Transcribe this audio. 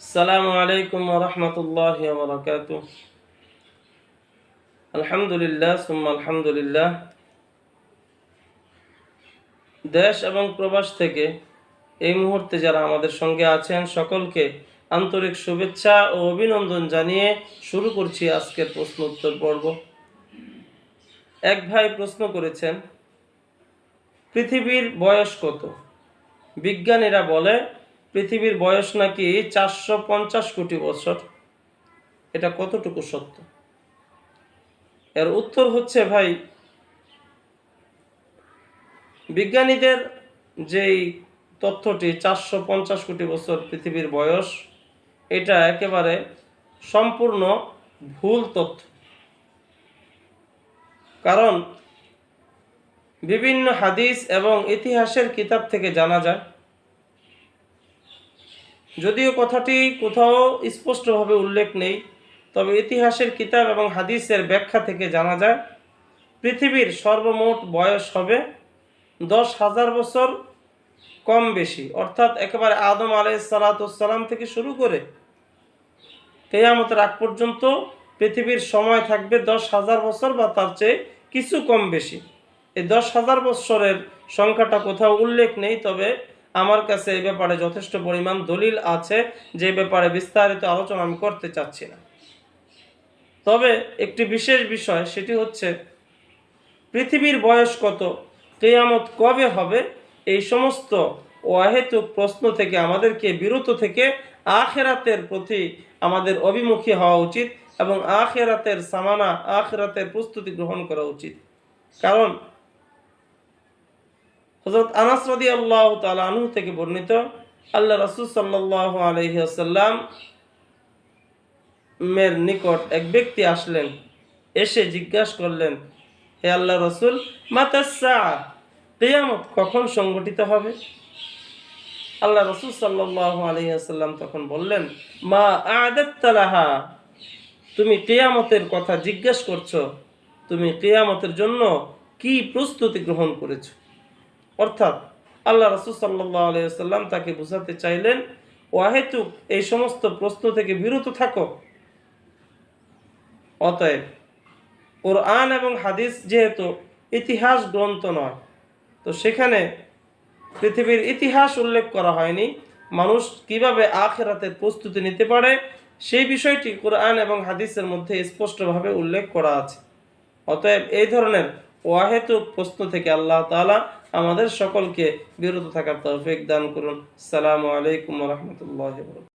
السلام عليكم ورحمة الله وبركاته الحمد لله ثم الحمد لله দেশ এবং প্রবাস থেকে এই মুহূর্তে যারা আমাদের সঙ্গে আছেন সকলকে আন্তরিক শুভেচ্ছা ও অভিনন্দন জানিয়ে শুরু করছি আজকের প্রশ্ন উত্তর পর্ব এক ভাই প্রশ্ন করেছেন পৃথিবীর বয়স কত বিজ্ঞানীরা বলে পৃথিবীর বয়স নাকি চারশো পঞ্চাশ কোটি বছর? এটা কতটুকু সত্য? এর উত্তর হচ্ছে ভাই, বিজ্ঞানীদের যেই তথ্যটি চারশো পঞ্চাশ কোটি বছর পৃথিবীর বয়স, এটা একেবারে সম্পূর্ণ ভুল তথ্য। কারণ বিভিন্ন হাদিস এবং ইতিহাসের কিতাব থেকে জানা যায় যদিও কথাটি কোথাও স্পষ্টভাবে উল্লেখ নেই, তবে ইতিহাসের কিতাব এবং হাদিসের ব্যাখ্যা থেকে জানা যায়, পৃথিবীর সর্বমোট বয়স হবে দশ হাজার বছর কম বেশি, অর্থাৎ একেবারে আদম আলাই সালাতাম থেকে শুরু করে কেয়ামতের আগ পর্যন্ত পৃথিবীর সময় থাকবে দশ হাজার বছর বা তার চেয়ে কিছু কম বেশি। এই দশ হাজার বছরের সংখ্যাটা কোথাও উল্লেখ নেই, তবে আমার কাছে এই ব্যাপারে যথেষ্ট পরিমাণ দলিল আছে, যে ব্যাপারে বিস্তারিত আলোচনা আমি করতে চাচ্ছি না। তবে একটি বিশেষ বিষয়, সেটি হচ্ছে পৃথিবীর বয়স কত, কেয়ামত কবে হবে, এই সমস্ত অহেতুক প্রশ্ন থেকে আমাদেরকে বিরত থেকে আখেরাতের প্রতি আমাদের অভিমুখী হওয়া উচিত এবং আখেরাতের সামানা, আখেরাতের প্রস্তুতি গ্রহণ করা উচিত। কারণ হজরত আনাস রদি আল্লাহ আনহু থেকে বর্ণিত, আল্লাহ রসুল সাল্লাহ আলহিহাসাল্লাম মের নিকট এক ব্যক্তি আসলেন, এসে জিজ্ঞাসা করলেন, হে আল্লাহ রসুল, মাতাসা কেয়ামত কখন সংগঠিত হবে? আল্লাহ রসুল সাল্লাহ আলহিহাসাল্লাম তখন বললেন, মা আদাত্তালাহা তুমি কেয়ামতের কথা জিজ্ঞেস করছ, তুমি কেয়ামতের জন্য কি প্রস্তুতি গ্রহণ করেছ? অর্থাৎ আল্লাহ রসুল সাল্লাহ আলাইসাল্লাম তাকে বোঝাতে চাইলেন ওয়াহেতুক এই সমস্ত প্রশ্ন থেকে বিরত থাকো। অতএব কোরআন এবং হাদিস যেহেতু ইতিহাস গ্রন্থ নয়, তো সেখানে পৃথিবীর ইতিহাস উল্লেখ করা হয়নি, মানুষ কীভাবে আখেরাতের প্রস্তুতি নিতে পারে, সেই বিষয়টি কোরআন এবং হাদিসের মধ্যে স্পষ্টভাবে উল্লেখ করা আছে। অতএব এই ধরনের ওয়াহেতুক প্রশ্ন থেকে আল্লাহ তালা আমাদের সকলকে বিরত থাকার তৌফিক দান করুন। সালামু আলাইকুম রহমতুল্লাহ